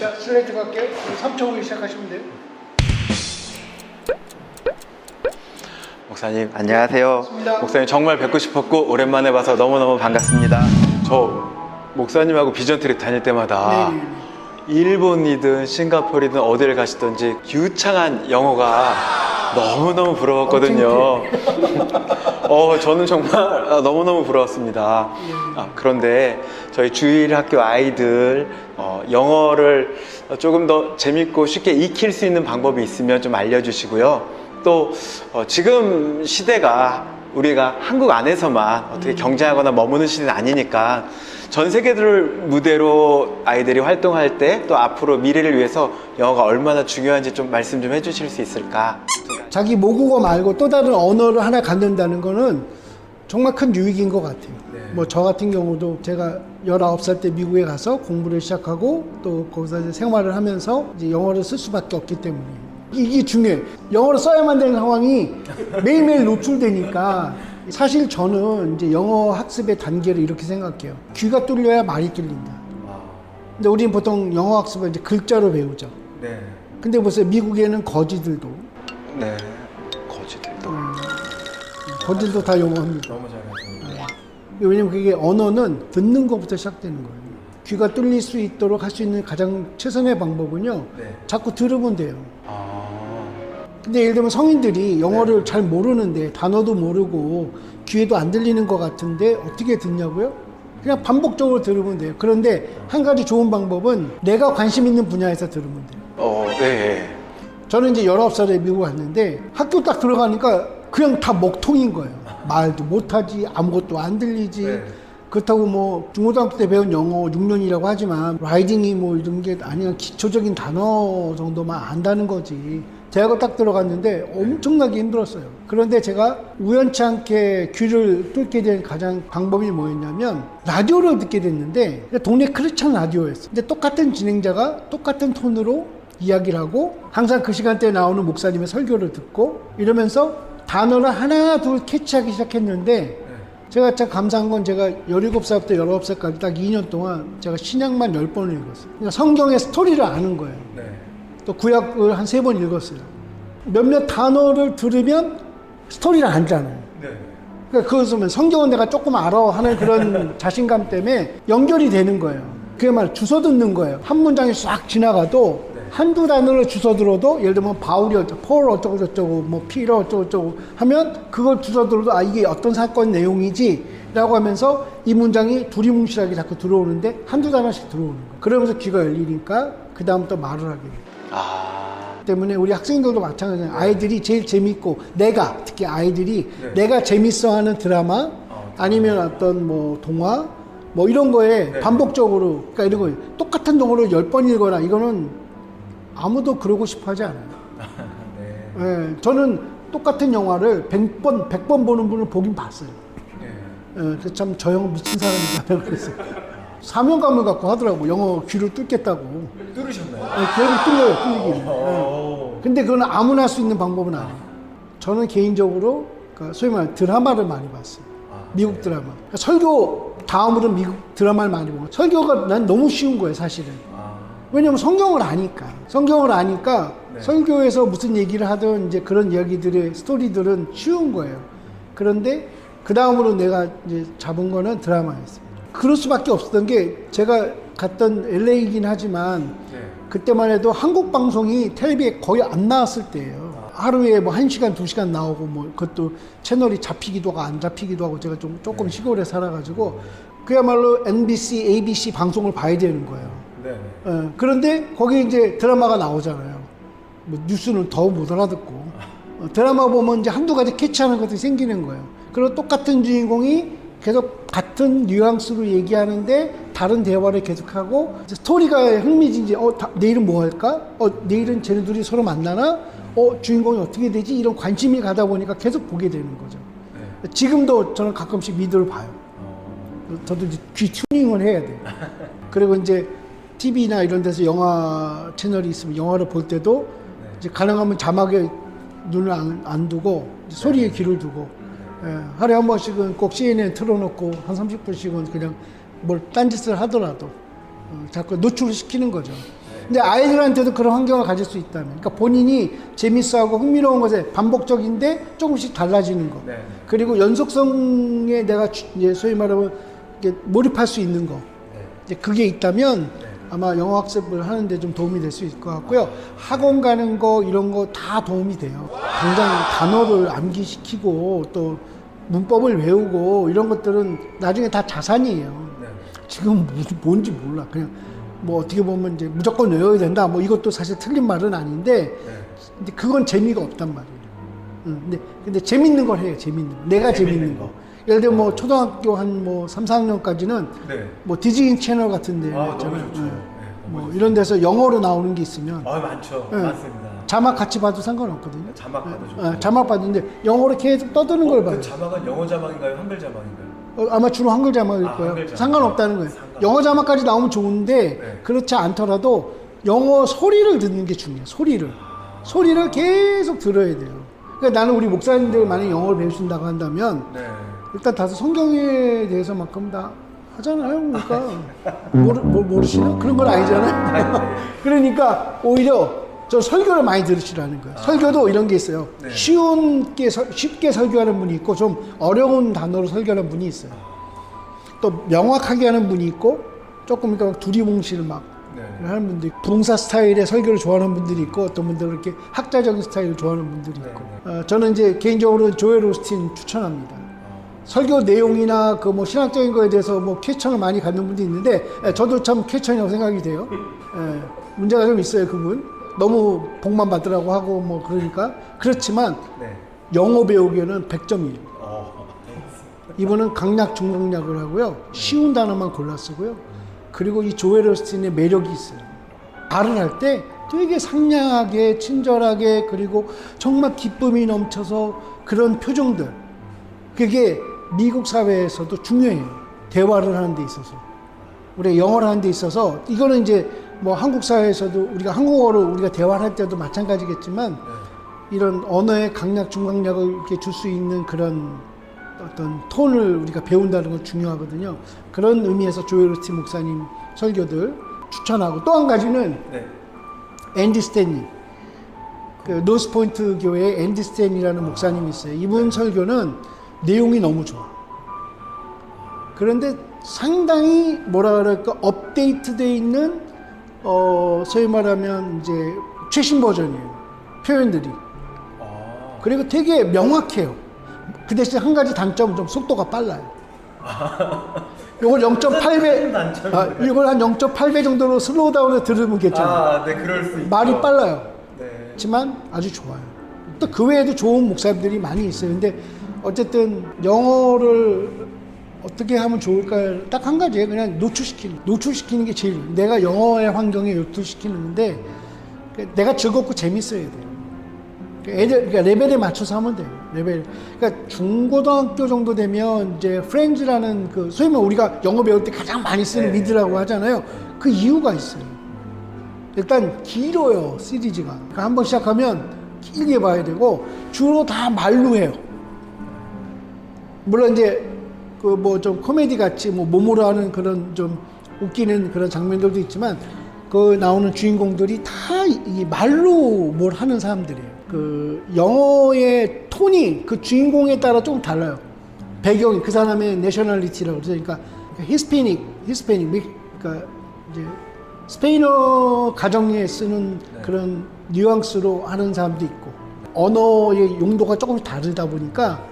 자, 슬레이트 갈게요. 3초부터 시작하시면 돼요. 목사님 안녕하세요. 반갑습니다. 목사님 정말 뵙고 싶었고 오랜만에 봐서 너무너무 반갑습니다. 저 목사님하고 비전 트립 다닐 때마다 네. 일본이든 싱가포르든 어딜 가시든지 유창한 영어가 너무너무 부러웠거든요. 어, 저는 정말 아, 너무너무 부러웠습니다. 아, 그런데 저희 주일 학교 아이들 어, 영어를 조금 더 재밌고 쉽게 익힐 수 있는 방법이 있으면 좀 알려주시고요. 또 어, 지금 시대가 우리가 한국 안에서만 어떻게 경쟁하거나 머무는 시대는 아니니까 전 세계를 무대로 아이들이 활동할 때 또 앞으로 미래를 위해서 영어가 얼마나 중요한지 좀 말씀 좀 해주실 수 있을까? 자기 모국어 말고 또 다른 언어를 하나 갖는다는 거는 정말 큰 유익인 것 같아요. 뭐저 같은 경우도 제가 19살 때 미국에 가서 공부를 시작하고 또 거기서 생활을 하면서 이제 영어를 쓸 수밖에 없기 때문에 이게 중요해요. 영어를 써야만 되는 상황이 매일매일 노출되니까 사실 저는 이제 영어 학습의 단계를 이렇게 생각해요. 귀가 뚫려야 말이 뚫린다. 근데 우리는 보통 영어 학습을 이제 글자로 배우죠. 네. 근데 보세요. 미국에는 거지들도 네. 거지들도. 거지들도 다 영어합니다. 너무 잘하시네요. 왜냐면 그게 언어는 듣는 것부터 시작되는 거예요. 귀가 뚫릴 수 있도록 할 수 있는 가장 최선의 방법은요. 네. 자꾸 들으면 돼요. 아. 근데 예를 들면 성인들이 영어를 잘 모르는데 단어도 모르고 귀에도 안 들리는 것 같은데 어떻게 듣냐고요? 그냥 반복적으로 들으면 돼요. 그런데 한 가지 좋은 방법은 내가 관심 있는 분야에서 들으면 돼요. 어, 네. 저는 이제 19살에 미국 왔는데 학교 딱 들어가니까 그냥 다 먹통인 거예요. 말도 못하지, 아무것도 안 들리지. 네. 그렇다고 뭐 중고등학교 때 배운 영어 6년이라고 하지만 라이딩이 뭐 이런 게 아니라 기초적인 단어 정도만 안다는 거지. 대학을 딱 들어갔는데 엄청나게 힘들었어요. 그런데 제가 우연치 않게 귀를 뚫게 된 가장 방법이 뭐였냐면 라디오를 듣게 됐는데 동네 크리스찬 라디오였어. 근데 똑같은 진행자가 똑같은 톤으로 이야기를 하고 항상 그 시간대에 나오는 목사님의 설교를 듣고 이러면서 단어를 하나 둘 캐치하기 시작했는데 제가 참 감사한 건 제가 17살부터 19살까지 딱 2년 동안 제가 신약만 10번을 읽었어요. 그러니까 성경의 스토리를 아는 거예요. 네. 또 구약을 한 세 번 읽었어요. 몇몇 단어를 들으면 스토리를 알잖아요. 네. 그러니까 그것은 성경은 내가 조금 알아 하는 그런 자신감 때문에 연결이 되는 거예요. 그게 말 주워 듣는 거예요. 한 문장이 싹 지나가도 한두 단어를 주워 들어도 예를 들면 바울이 어쩌고 폴 어쩌고 저쩌고 뭐 피러 어쩌고 저쩌고 하면 그걸 주워 들어도 아 이게 어떤 사건 내용이지 라고 하면서 이 문장이 두리뭉실하게 자꾸 들어오는데 한두 단어씩 들어오는 거예요. 그러면서 귀가 열리니까 그 다음부터 말을 하게 돼요. 아. 때문에 우리 학생들도 마찬가지예요. 아이들이 제일 재밌고 내가 특히 아이들이 내가 재밌어하는 드라마 아니면 어떤 뭐 동화 뭐 이런 거에 반복적으로 그러니까 이런 거 똑같은 동화를 열 번 읽거나 이거는 아무도 그러고 싶어하지 않아요. 네. 예, 저는 똑같은 영화를 100번 100번 보는 분을 보긴 봤어요. 네. 예, 그래서 참저형 미친 사람이잖아요. 그래서 사명감을 갖고 하더라고 영어 귀를 뚫겠다고. 뚫으셨나요? 예, 귀를 뚫려요, 뚫리기는. 예. 어. 근데 그건 아무나 할 수 있는 방법은 아니에요. 저는 개인적으로 그러니까 소위 말해 드라마를 많이 봤어요. 미국 드라마. 그러니까 설교 다음으로 미국 드라마를 많이 보고 설교가 난 너무 쉬운 거예요, 사실은. 아. 왜냐면 성경을 아니까. 성경을 아니까 설교에서 무슨 얘기를 하든 이제 그런 이야기들의 스토리들은 쉬운 거예요. 그런데 그 다음으로 내가 이제 잡은 거는 드라마였어요. 그럴 수밖에 없었던 게 제가 갔던 LA이긴 하지만 네. 그때만 해도 한국 방송이 텔레비에 거의 안 나왔을 때예요. 하루에 뭐 1시간, 2시간 나오고 뭐 그것도 채널이 잡히기도 하고 안 잡히기도 하고 제가 좀 조금 시골에 살아가지고 그야말로 MBC, ABC 방송을 봐야 되는 거예요. 네. 어, 그런데 거기 이제 드라마가 나오잖아요. 뭐 뉴스는 더 못 알아듣고 어, 드라마 보면 이제 한두 가지 캐치하는 것들이 생기는 거예요. 그리고 똑같은 주인공이 계속 같은 뉘앙스로 얘기하는데 다른 대화를 계속하고 스토리가 흥미진지 어 다- 내일은 뭐 할까? 어 내일은 쟤네들이 서로 만나나? 어 주인공이 어떻게 되지? 이런 관심이 가다 보니까 계속 보게 되는 거죠. 지금도 저는 가끔씩 미드를 봐요. 저도 이제 귀 튜닝을 해야 돼요. 그리고 이제 TV나 이런 데서 영화 채널이 있으면 영화를 볼 때도 이제 가능하면 자막에 눈을 안, 안 두고 소리에 귀를 두고 예, 하루에 한 번씩은 꼭 CNN 틀어놓고 한 30분씩은 그냥 뭘 딴짓을 하더라도 어, 자꾸 노출을 시키는 거죠. 근데 아이들한테도 그런 환경을 가질 수 있다면, 그러니까 본인이 재밌어하고 흥미로운 것에 반복적인데 조금씩 달라지는 거. 네. 그리고 연속성에 내가 소위 말하면 몰입할 수 있는 거. 네. 이제 그게 있다면 네. 아마 영어 학습을 하는데 좀 도움이 될 수 있을 것 같고요. 학원 가는 거 이런 거 다 도움이 돼요. 당장 단어를 암기시키고 또 문법을 외우고 이런 것들은 나중에 다 자산이에요. 네. 지금 뭔지 몰라. 그냥 뭐 어떻게 보면 이제 무조건 외워야 된다. 뭐 이것도 사실 틀린 말은 아닌데 네. 근데 그건 재미가 없단 말이에요. 응, 근데 근데 재밌는 걸 해요. 재밌는 거. 내가 재밌는 거. 거. 예를 들어 뭐 초등학교 한 뭐 3, 4학년까지는 네. 뭐 디즈니 채널 같은 데 아, 너무. 좋죠. 응. 네, 너무 뭐 이런 데서 영어로 나오는 게 있으면 아, 많죠. 네. 많습니다. 자막 같이 봐도 상관없거든요. 자막 봐도 좋고. 어, 자막 봤는데 영어로 계속 떠드는 걸 봐요. 그 자막은 영어 자막인가요? 한글 자막인가요? 어, 아마 주로 한글 자막일 아, 거예요. 한글 자막. 상관없다는 거예요. 상관. 영어 자막까지 나오면 좋은데 네. 그렇지 않더라도 영어 소리를 듣는 게 중요해요. 소리를. 소리를 계속 들어야 돼요. 그러니까 나는 우리 목사님들 만약 영어를 배우신다고 한다면 네. 일단 다소 성경에 대해서만큼 다 하잖아요. 그러니까 모르, 모- 모르시나? 그런 건 아니잖아요. 그러니까 오히려 저 설교를 많이 들으시라는 거예요. 설교도 이런 게 있어요. 네. 쉬운 게 설- 쉽게 설교하는 분이 있고 좀 어려운 단어로 설교하는 분이 있어요. 또 명확하게 하는 분이 있고 조금 그러니까 두리뭉실 막 네. 하는 분들이 부흥사 스타일의 설교를 좋아하는 분들이 있고 어떤 분들은 이렇게 학자적인 스타일을 좋아하는 분들이 있고 네, 어, 저는 이제 개인적으로 조엘 오스틴 추천합니다. 설교 내용이나 그 뭐 신학적인 거에 대해서 뭐 퀘천을 많이 갖는 분도 있는데 예, 저도 참 퀘천이라고 생각이 돼요. 예, 문제가 좀 있어요 그분 너무 복만 받으라고 하고 뭐 그러니까 그렇지만 네. 영어 배우기에는 100점이에요. 어. 이분은 강약 중강약을 하고요 쉬운 단어만 골라 쓰고요 그리고 이 조엘 오스틴의 매력이 있어요. 말을 할 때 되게 상냥하게 친절하게 그리고 정말 기쁨이 넘쳐서 그런 표정들 그게 미국 사회에서도 중요해요. 대화를 하는 데 있어서. 우리가 영어를 하는 데 있어서 이거는 이제 뭐 한국 사회에서도 우리가 한국어로 우리가 대화를 할 때도 마찬가지겠지만 이런 언어의 강약 중강약을 이렇게 줄 수 있는 그런 어떤 톤을 우리가 배운다는 건 중요하거든요. 그런 의미에서 조에르티 목사님 설교들 추천하고 또 한 가지는 네. 앤디 스탠리 그 노스포인트 교회에 앤디 스탠이라는 목사님이 있어요. 이분 설교는 내용이 너무 좋아. 그런데 상당히 뭐라 그럴까 업데이트돼 있는 어 소위 말하면 이제 최신 버전이에요. 표현들이. 아. 그리고 되게 명확해요. 그 대신 한 가지 단점은 좀 속도가 빨라요. 이걸 0.8배, 단점이네. 아, 이걸 한 0.8배 정도로 슬로우 다운해 들으면 괜찮아요. 아, 네, 그럴 수 있죠. 말이 빨라요. 네. 하지만 아주 좋아요. 또 그 외에도 좋은 목사님들이 많이 있어요. 근데 어쨌든 영어를 어떻게 하면 좋을까 딱한 가지예요. 그냥 노출시키는. 노출시키는 게 제일. 내가 영어의 환경에 노출시키는데 내가 즐겁고 재밌어야 돼요. 그러니까 애들 그러니까 레벨에 맞춰서 하면 돼요. 레벨. 그러니까 중고등학교 정도 되면 이제 프렌즈라는 그 소위 말 우리가 영어 배울 때 가장 많이 쓰는 네. 미드라고 하잖아요. 그 이유가 있어요. 일단 길어요 시리즈가. 그러니까 한번 시작하면 길게 봐야 되고 주로 다 말로 해요. 물론 이제 그 뭐 좀 코미디 같이 뭐 몸으로 하는 그런 좀 웃기는 그런 장면들도 있지만 그 나오는 주인공들이 다 이 말로 뭘 하는 사람들이에요. 그 영어의 톤이 그 주인공에 따라 좀 달라요. 배경이 그 사람의 내셔널리티라고 그러죠. 그러니까 히스패닉, 히스패닉, 미- 그러니까 이제 스페인어 가정에 쓰는 그런 뉘앙스로 하는 사람도 있고 언어의 용도가 조금씩 다르다 보니까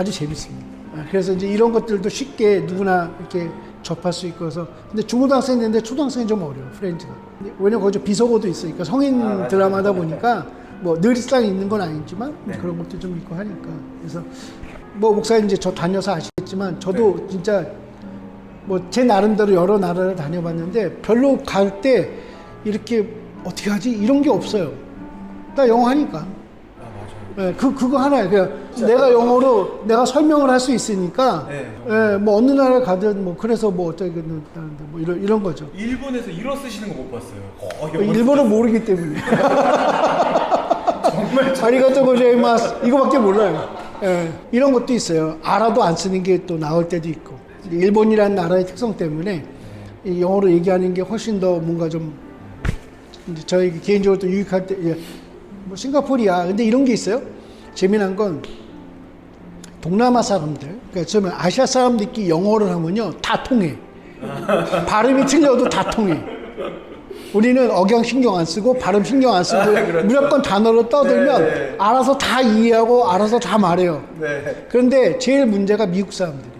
아주 재밌습니다. 아, 그래서 이제 이런 것들도 쉽게 누구나 이렇게 접할 수 있고 해서 근데 중고등학생인데 초등학생이 좀 어려워 프렌즈가 왜냐면 거기 비속어도 있으니까 성인 아. 드라마다 보니까 뭐늘 일상 있는 건 아니지만 네. 그런 것도 좀 있고 하니까 그래서 뭐 목사님 이제 저 다녀서 아시겠지만 저도 네. 진짜 뭐 제 나름대로 여러 나라를 다녀봤는데 별로 갈 때 이렇게 어떻게 하지 이런 게 없어요. 나 영어 하니까. 아, 맞아요. 예, 그 그거 하나예요. 그냥 내가 영어로 내가 설명을 할 수 있으니까. 네. 예, 뭐 어느 나라 가든 뭐 그래서 뭐 어쩌겠는데 뭐 이런 이런 거죠. 일본에서 일어 쓰시는 거 못 봤어요. 어, 영어 일본어 모르기 때문에. 정말 아리가또 고자이마스 이거밖에 몰라요. 예, 이런 것도 있어요. 알아도 안 쓰는 게 또 나올 때도 있고. 일본이라는 나라의 특성 때문에 이 영어로 얘기하는 게 훨씬 더 뭔가 좀 이제 저희 개인적으로 또 유익할 때, 예, 뭐 싱가포르야. 근데 이런 게 있어요. 재미난 건 동남아 사람들, 그러니까 처음에 아시아 사람들끼리 영어를 하면요 다 통해. 발음이 틀려도 다 통해. 우리는 억양 신경 안 쓰고 발음 신경 안 쓰고 그렇죠. 무조건 단어로 떠들면 네, 네. 알아서 다 이해하고 알아서 다 말해요. 네. 그런데 제일 문제가 미국 사람들이에요.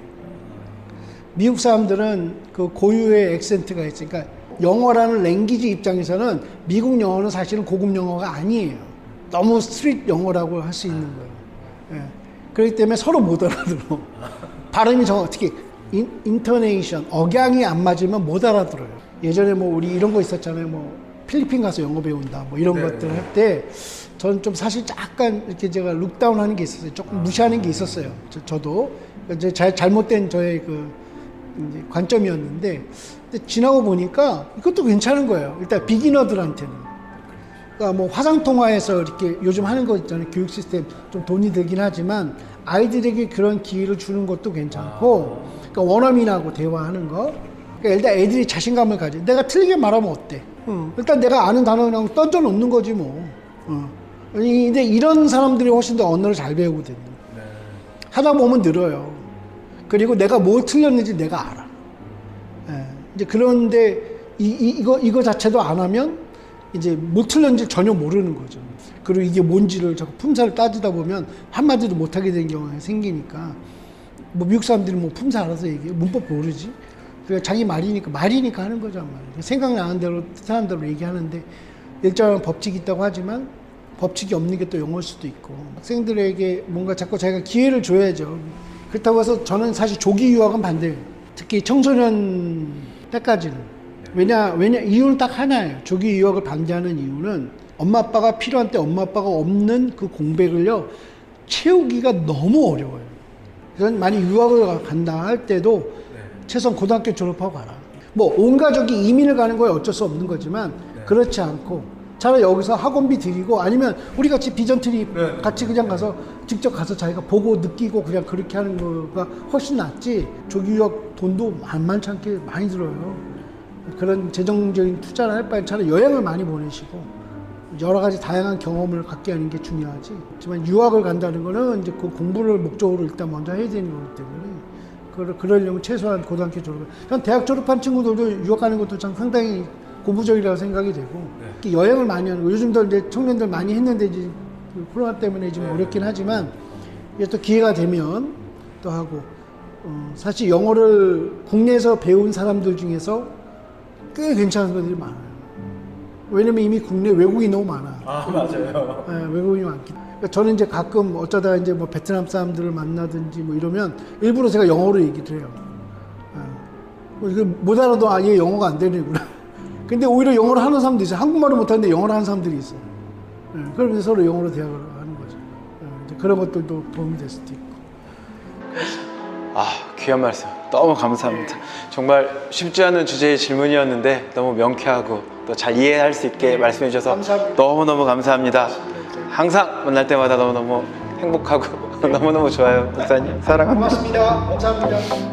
미국 사람들은 그 고유의 액센트가 있으니까 영어라는 랭귀지 입장에서는 미국 영어는 사실은 고급 영어가 아니에요. 너무 스트릿 영어라고 할 수 있는 거예요. 예. 그렇기 때문에 서로 못 알아들어. 발음이 정 특히 인, 인터네이션, 억양이 안 맞으면 못 알아들어요. 예전에 뭐 우리 이런 거 있었잖아요. 뭐 필리핀 가서 영어 배운다. 뭐 이런 네. 것들 할때 저는 좀 사실 약간 이렇게 제가 룩다운 하는 게 있었어요. 조금 무시하는 게 있었어요. 저, 도 이제 잘, 잘못된 저의 그 관점이었는데 지나고 보니까 이것도 괜찮은 거예요. 일단 비기너들한테는. 그러니까 뭐 화상 통화에서 이렇게 요즘 하는 거 있잖아요. 교육 시스템 좀 돈이 들긴 하지만 아이들에게 그런 기회를 주는 것도 괜찮고, 그러니까 원어민하고 대화하는 거. 그러니까 일단 애들이 자신감을 가져. 내가 틀리게 말하면 어때? 어, 일단 내가 아는 단어 그냥 던져 놓는 거지 뭐. 어. 근데 이런 사람들이 훨씬 더 언어를 잘 배우거든요. 네. 하다 보면 늘어요. 그리고 내가 뭘 틀렸는지 내가 알아. 예. 이제 그런데 이, 이, 이거, 이거 자체도 안 하면 이제 못 틀렸는지 전혀 모르는 거죠. 그리고 이게 뭔지를 자꾸 품사를 따지다 보면 한마디도 못하게 되는 경우가 생기니까 뭐 미국 사람들이 뭐 품사 알아서 얘기해. 문법 모르지. 그래 자기 말이니까 말이니까 하는 거죠. 말. 생각나는 대로 뜻하는 대로 얘기하는데 일정한 법칙이 있다고 하지만 법칙이 없는 게 또 영어일 수도 있고 학생들에게 뭔가 자꾸 자기가 기회를 줘야죠. 그렇다고 해서 저는 사실 조기 유학은 반대예요. 특히 청소년 때까지는. 왜냐, 왜냐, 이유는 딱 하나예요. 조기 유학을 반대하는 이유는 엄마 아빠가 필요한 때 엄마 아빠가 없는 그 공백을요, 채우기가 너무 어려워요. 그래서 만약 유학을 간다 할 때도 최소한 고등학교 졸업하고 가라. 뭐 온 가족이 이민을 가는 거에 어쩔 수 없는 거지만 그렇지 않고 차라리 여기서 학원비 드리고 아니면 우리 같이 비전 트립 네. 같이 그냥 가서 직접 가서 자기가 보고 느끼고 그냥 그렇게 하는 거가 훨씬 낫지 조기 유학 돈도 만만치 않게 많이 들어요. 그런 재정적인 투자를 할 바엔 차라리 여행을 많이 보내시고 여러 가지 다양한 경험을 갖게 하는 게 중요하지. 하지만 유학을 간다는 거는 이제 그 공부를 목적으로 일단 먼저 해야 되는 거기 때문에 그러, 그러려면 최소한 고등학교 졸업. 전 대학 졸업한 친구들도 유학 가는 것도 참 상당히 고무적이라고 생각이 되고 특히 여행을 많이 하는 거. 요즘도 이제 청년들 많이 했는데 이제 그 코로나 때문에 좀 어렵긴 하지만 이게 또 기회가 되면 또 하고 어, 사실 영어를 국내에서 배운 사람들 중에서 꽤 괜찮은 분들이 많아요. 왜냐면 이미 국내 외국인이 너무 많아. 아 맞아요. 예, 외국인이 많기. 그러니까 저는 이제 가끔 어쩌다 이제 뭐 베트남 사람들을 만나든지 뭐 이러면 일부러 제가 영어로 얘기를 해요. 예. 이거 못 알아도 아, 얘 영어가 안 되는구나. 근데 오히려 영어를 하는 사람도 있어요. 한국말을 못하는데 영어를 하는 사람들이 있어요. 예, 그러면서 서로 영어로 대화를 하는 거죠. 예, 이제 그런 것들도 도움이 될 수도 있고. 아, 귀한 말씀. 너무 감사합니다. 정말 쉽지 않은 주제의 질문이었는데 너무 명쾌하고 또 잘 이해할 수 있게 말씀해 주셔서 감사합니다. 너무너무 감사합니다. 항상 만날 때마다 너무너무 행복하고 너무너무 좋아요. 목사님, 사랑합니다. 고맙습니다. 감사합니다.